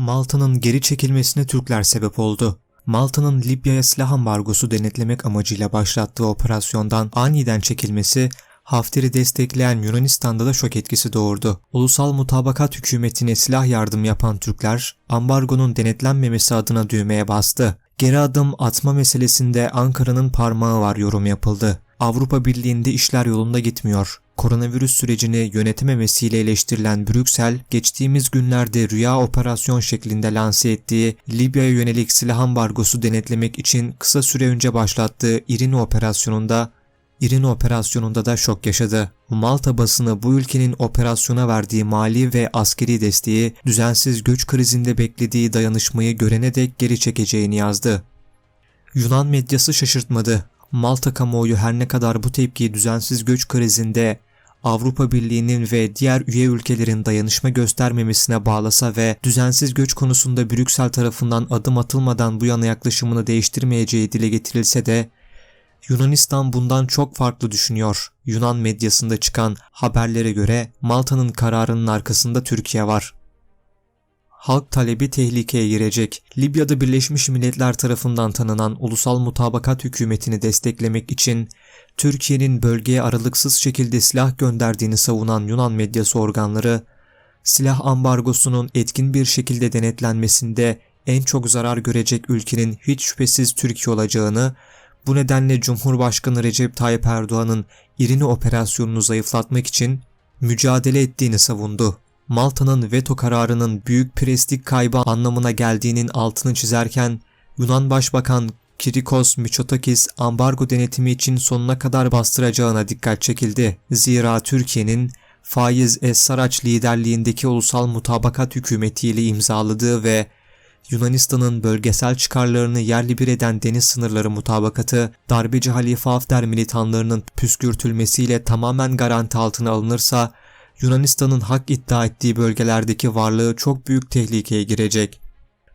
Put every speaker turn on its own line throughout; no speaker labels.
Malta'nın geri çekilmesine Türkler sebep oldu. Malta'nın Libya'ya silah ambargosu denetlemek amacıyla başlattığı operasyondan aniden çekilmesi Hafter'i destekleyen Yunanistan'da da şok etkisi doğurdu. Ulusal Mutabakat hükümetine silah yardım yapan Türkler, ambargonun denetlenmemesi adına düğmeye bastı. Geri adım atma meselesinde Ankara'nın parmağı var yorum yapıldı. Avrupa Birliği'nde işler yolunda gitmiyor. Koronavirüs sürecini yönetememesiyle eleştirilen Brüksel, geçtiğimiz günlerde rüya operasyon şeklinde lanse ettiği Libya'ya yönelik silah ambargosu denetlemek için kısa süre önce başlattığı İrini operasyonunda İrini operasyonunda da şok yaşadı. Malta basını bu ülkenin operasyona verdiği mali ve askeri desteği düzensiz göç krizinde beklediği dayanışmayı görene dek geri çekeceğini yazdı. Yunan medyası şaşırtmadı. Malta kamuoyu her ne kadar bu tepkiyi düzensiz göç krizinde Avrupa Birliği'nin ve diğer üye ülkelerin dayanışma göstermemesine bağlasa ve düzensiz göç konusunda Brüksel tarafından adım atılmadan bu yana yaklaşımını değiştirmeyeceği dile getirilse de Yunanistan bundan çok farklı düşünüyor. Yunan medyasında çıkan haberlere göre Malta'nın kararının arkasında Türkiye var. Halk talebi tehlikeye girecek. Libya'da Birleşmiş Milletler tarafından tanınan Ulusal Mutabakat hükümetini desteklemek için Türkiye'nin bölgeye aralıksız şekilde silah gönderdiğini savunan Yunan medyası organları, silah ambargosunun etkin bir şekilde denetlenmesinde en çok zarar görecek ülkenin hiç şüphesiz Türkiye olacağını bu nedenle Cumhurbaşkanı Recep Tayyip Erdoğan'ın İrini operasyonunu zayıflatmak için mücadele ettiğini savundu. Malta'nın veto kararının büyük prestij kaybı anlamına geldiğinin altını çizerken Yunan Başbakan Kirikos Mitsotakis ambargo denetimi için sonuna kadar bastıracağına dikkat çekildi. Zira Türkiye'nin Faiz Es-Saraç liderliğindeki ulusal mutabakat hükümetiyle imzaladığı ve Yunanistan'ın bölgesel çıkarlarını yerli bir eden deniz sınırları mutabakatı, darbeci Halife Hafter militanlarının püskürtülmesiyle tamamen garanti altına alınırsa, Yunanistan'ın hak iddia ettiği bölgelerdeki varlığı çok büyük tehlikeye girecek.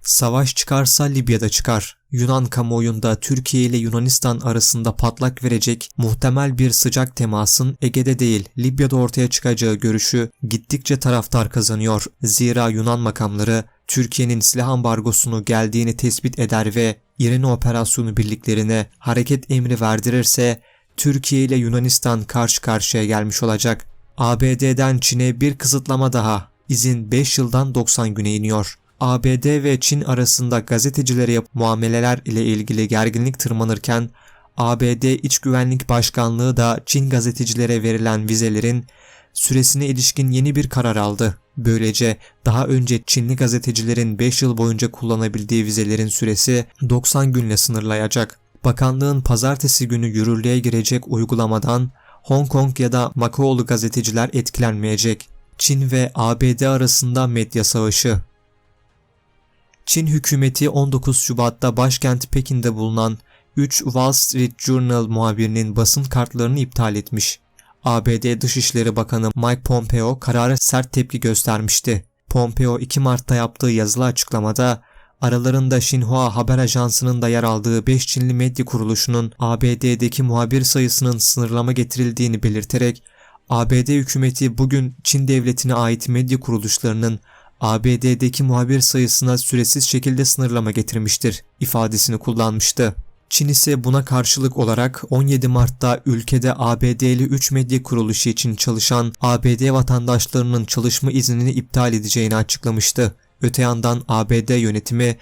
Savaş çıkarsa Libya'da çıkar. Yunan kamuoyunda Türkiye ile Yunanistan arasında patlak verecek muhtemel bir sıcak temasın Ege'de değil Libya'da ortaya çıkacağı görüşü gittikçe taraftar kazanıyor. Zira Yunan makamları Türkiye'nin silah ambargosunu geldiğini tespit eder ve İrene operasyonu birliklerine hareket emri verdirirse Türkiye ile Yunanistan karşı karşıya gelmiş olacak. ABD'den Çin'e bir kısıtlama daha. İzin 5 yıldan 90 güne iniyor. ABD ve Çin arasında gazetecilere yap muameleler ile ilgili gerginlik tırmanırken ABD İç Güvenlik Başkanlığı da Çin gazetecilere verilen vizelerin süresine ilişkin yeni bir karar aldı. Böylece daha önce Çinli gazetecilerin 5 yıl boyunca kullanabildiği vizelerin süresi 90 günle sınırlayacak. Bakanlığın pazartesi günü yürürlüğe girecek uygulamadan Hong Kong ya da Macao'lu gazeteciler etkilenmeyecek. Çin ve ABD arasında medya savaşı Çin hükümeti 19 Şubat'ta başkent Pekin'de bulunan 3 Wall Street Journal muhabirinin basın kartlarını iptal etmiş. ABD Dışişleri Bakanı Mike Pompeo karara sert tepki göstermişti. Pompeo 2 Mart'ta yaptığı yazılı açıklamada aralarında Xinhua haber ajansının da yer aldığı 5 Çinli medya kuruluşunun ABD'deki muhabir sayısının sınırlama getirildiğini belirterek ABD hükümeti bugün Çin devletine ait medya kuruluşlarının ABD'deki muhabir sayısına süresiz şekilde sınırlama getirmiştir ifadesini kullanmıştı. Çin ise buna karşılık olarak 17 Mart'ta ülkede ABD'li 3 medya kuruluşu için çalışan ABD vatandaşlarının çalışma iznini iptal edeceğini açıklamıştı. Öte yandan ABD yönetimi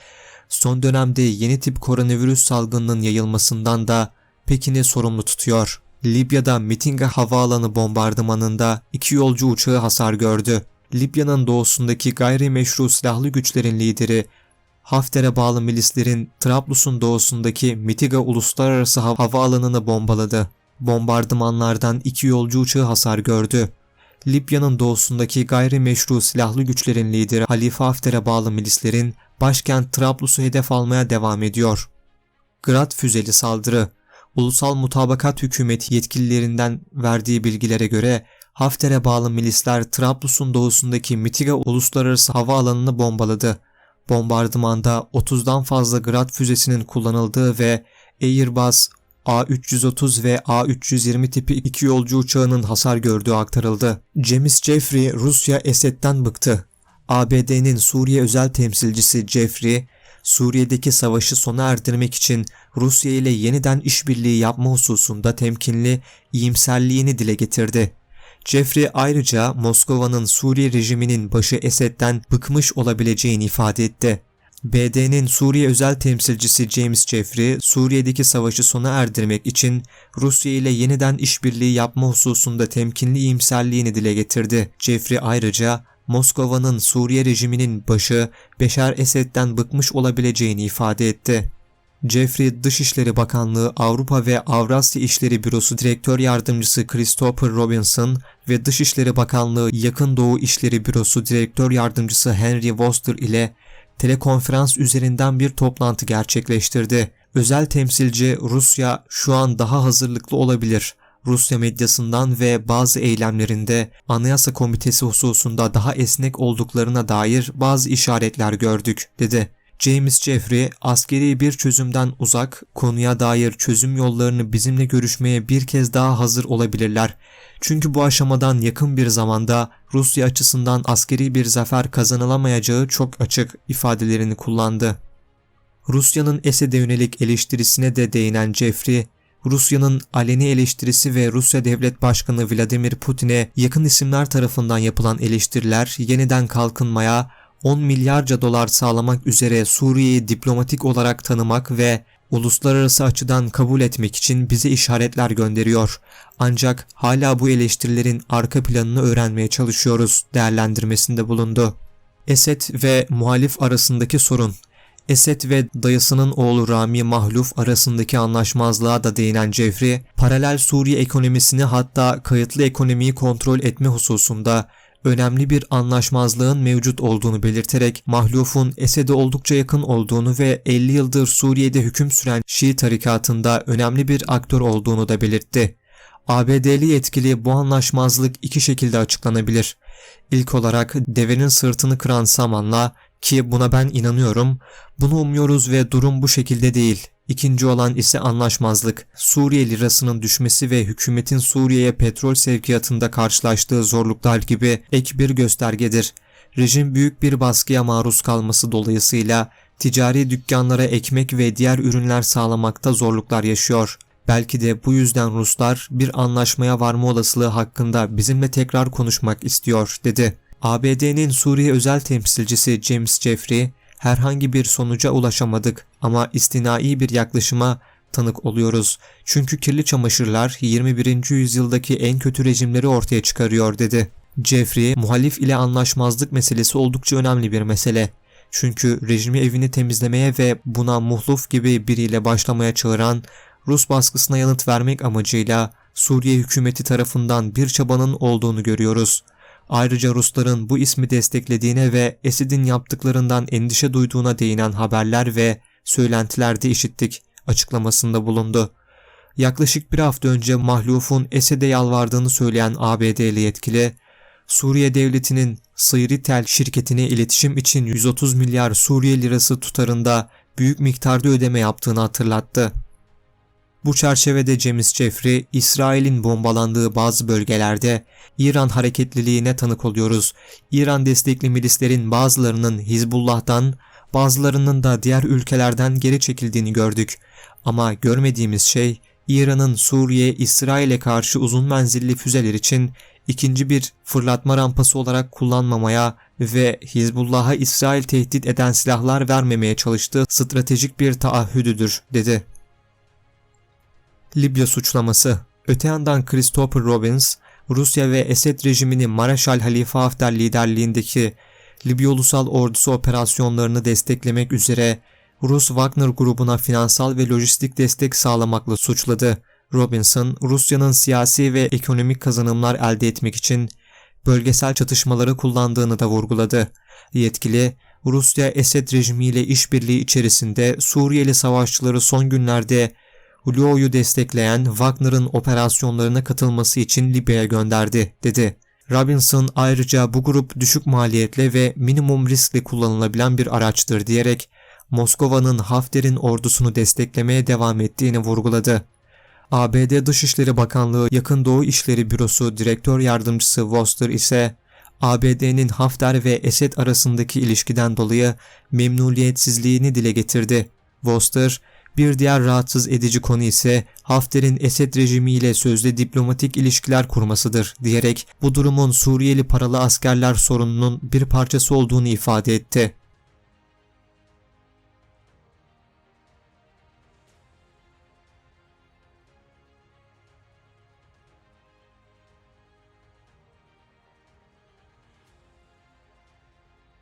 son dönemde yeni tip koronavirüs salgınının yayılmasından da Pekin'i sorumlu tutuyor. Libya'da Mitinga havaalanı bombardımanında iki yolcu uçağı hasar gördü. Libya'nın doğusundaki gayrimeşru silahlı güçlerin lideri Hafter'e bağlı milislerin Trablus'un doğusundaki Mitiga Uluslararası Havaalanı'nı bombaladı. Bombardımanlardan iki yolcu uçağı hasar gördü. Libya'nın doğusundaki gayrimeşru silahlı güçlerin lideri Halife Hafter'e bağlı milislerin başkent Trablus'u hedef almaya devam ediyor. Grad füzeli saldırı Ulusal Mutabakat Hükümeti yetkililerinden verdiği bilgilere göre Hafter'e bağlı milisler Trablus'un doğusundaki Mitiga Uluslararası Havaalanı'nı bombaladı. Bombardımanda 30'dan fazla Grad füzesinin kullanıldığı ve Airbus A330 ve A320 tipi iki yolcu uçağının hasar gördüğü aktarıldı. James Jeffrey Rusya Esed'den bıktı. ABD'nin Suriye özel temsilcisi Jeffrey, Suriye'deki savaşı sona erdirmek için Rusya ile yeniden işbirliği yapma hususunda temkinli, iyimserliğini dile getirdi. Jeffrey ayrıca Moskova'nın Suriye rejiminin başı Esed'den bıkmış olabileceğini ifade etti. BD'nin Suriye özel temsilcisi James Jeffrey, Suriye'deki savaşı sona erdirmek için Rusya ile yeniden işbirliği yapma hususunda temkinli iyimserliğini dile getirdi. Jeffrey ayrıca Moskova'nın Suriye rejiminin başı Beşar Esed'den bıkmış olabileceğini ifade etti. Jeffrey Dışişleri Bakanlığı Avrupa ve Avrasya İşleri Bürosu Direktör Yardımcısı Christopher Robinson ve Dışişleri Bakanlığı Yakın Doğu İşleri Bürosu Direktör Yardımcısı Henry Woster ile telekonferans üzerinden bir toplantı gerçekleştirdi. Özel temsilci Rusya şu an daha hazırlıklı olabilir. Rusya medyasından ve bazı eylemlerinde Anayasa Komitesi hususunda daha esnek olduklarına dair bazı işaretler gördük, dedi. James Jeffrey, askeri bir çözümden uzak, konuya dair çözüm yollarını bizimle görüşmeye bir kez daha hazır olabilirler. Çünkü bu aşamadan yakın bir zamanda Rusya açısından askeri bir zafer kazanılamayacağı çok açık ifadelerini kullandı. Rusya'nın Esed'e yönelik eleştirisine de değinen Jeffrey, Rusya'nın aleni eleştirisi ve Rusya Devlet Başkanı Vladimir Putin'e yakın isimler tarafından yapılan eleştiriler yeniden kalkınmaya, 10 milyarca dolar sağlamak üzere Suriye'yi diplomatik olarak tanımak ve uluslararası açıdan kabul etmek için bize işaretler gönderiyor. Ancak hala bu eleştirilerin arka planını öğrenmeye çalışıyoruz değerlendirmesinde bulundu. Esed ve muhalif arasındaki sorun Esed ve dayısının oğlu Rami Mahluf arasındaki anlaşmazlığa da değinen Cevri, paralel Suriye ekonomisini hatta kayıtlı ekonomiyi kontrol etme hususunda önemli bir anlaşmazlığın mevcut olduğunu belirterek Mahluf'un Esed'e oldukça yakın olduğunu ve 50 yıldır Suriye'de hüküm süren Şii tarikatında önemli bir aktör olduğunu da belirtti. ABD'li yetkili bu anlaşmazlık iki şekilde açıklanabilir. İlk olarak devenin sırtını kıran samanla ki buna ben inanıyorum, bunu umuyoruz ve durum bu şekilde değil. İkinci olan ise anlaşmazlık. Suriye lirasının düşmesi ve hükümetin Suriye'ye petrol sevkiyatında karşılaştığı zorluklar gibi ek bir göstergedir. Rejim büyük bir baskıya maruz kalması dolayısıyla ticari dükkanlara ekmek ve diğer ürünler sağlamakta zorluklar yaşıyor. Belki de bu yüzden Ruslar bir anlaşmaya varma olasılığı hakkında bizimle tekrar konuşmak istiyor, dedi. ABD'nin Suriye özel temsilcisi James Jeffrey, herhangi bir sonuca ulaşamadık ama istinai bir yaklaşıma tanık oluyoruz. Çünkü kirli çamaşırlar 21. yüzyıldaki en kötü rejimleri ortaya çıkarıyor dedi. Jeffrey, muhalif ile anlaşmazlık meselesi oldukça önemli bir mesele. Çünkü rejimi evini temizlemeye ve buna muhluf gibi biriyle başlamaya çağıran Rus baskısına yanıt vermek amacıyla Suriye hükümeti tarafından bir çabanın olduğunu görüyoruz. Ayrıca Rusların bu ismi desteklediğine ve Esed'in yaptıklarından endişe duyduğuna değinen haberler ve söylentiler de işittik açıklamasında bulundu. Yaklaşık bir hafta önce Mahluf'un Esed'e yalvardığını söyleyen ABD'li yetkili, Suriye devletinin Sıyritel şirketine iletişim için 130 milyar Suriye lirası tutarında büyük miktarda ödeme yaptığını hatırlattı. Bu çerçevede James Jeffrey, İsrail'in bombalandığı bazı bölgelerde İran hareketliliğine tanık oluyoruz. İran destekli milislerin bazılarının Hizbullah'tan, bazılarının da diğer ülkelerden geri çekildiğini gördük. Ama görmediğimiz şey, İran'ın Suriye, İsrail'e karşı uzun menzilli füzeler için ikinci bir fırlatma rampası olarak kullanmamaya ve Hizbullah'a İsrail tehdit eden silahlar vermemeye çalıştığı stratejik bir taahhüdüdür, dedi. Libya suçlaması Öte yandan Christopher Robbins, Rusya ve Esed rejimini Mareşal Halife Hafter liderliğindeki Libya Ulusal Ordusu operasyonlarını desteklemek üzere Rus Wagner grubuna finansal ve lojistik destek sağlamakla suçladı. Robinson, Rusya'nın siyasi ve ekonomik kazanımlar elde etmek için bölgesel çatışmaları kullandığını da vurguladı. Yetkili, Rusya Esed rejimiyle işbirliği içerisinde Suriyeli savaşçıları son günlerde Hulio'yu destekleyen Wagner'ın operasyonlarına katılması için Libya'ya gönderdi, dedi. Robinson ayrıca bu grup düşük maliyetle ve minimum riskle kullanılabilen bir araçtır diyerek Moskova'nın Hafter'in ordusunu desteklemeye devam ettiğini vurguladı. ABD Dışişleri Bakanlığı Yakın Doğu İşleri Bürosu Direktör Yardımcısı Woster ise ABD'nin Hafter ve Esed arasındaki ilişkiden dolayı memnuniyetsizliğini dile getirdi. Foster, bir diğer rahatsız edici konu ise Hafter'in Esed rejimiyle sözde diplomatik ilişkiler kurmasıdır diyerek bu durumun Suriyeli paralı askerler sorununun bir parçası olduğunu ifade etti.